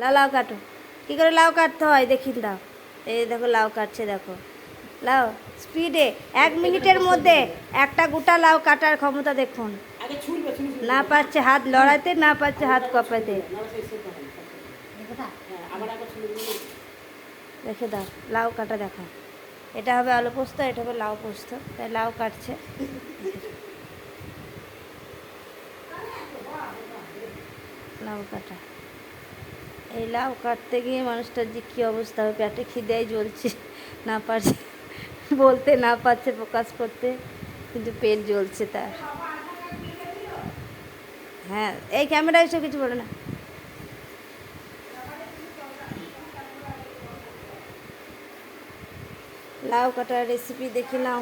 লাউ লাউ কাটো। কী করে লাউ কাটতে হয় দেখি দাও। এই দেখো লাউ কাটছে দেখো। লাউ স্পিডে এক মিনিটের মধ্যে একটা গোটা লাউ কাটার ক্ষমতা দেখুন। না পারছে হাত লড়াইতে না পারছে হাত কপাইতে রেখে দাও লাউ কাটা দেখো। এটা হবে আলু পোস্ত এটা হবে লাউ পোস্ত। তাই লাউ কাটছে। লাউ কাটা। এই লাউ কাটতে গিয়ে মানুষটার যে কী অবস্থা হবে পেটে খিদেই জ্বলছে, না পারছে, বলতে না পারছে প্রকাশ করতে, কিন্তু পেট জ্বলছে তার। হ্যাঁ এই ক্যামেরা এসে কিছু বলে না। লাউ কাটার রেসিপি দেখে নাও।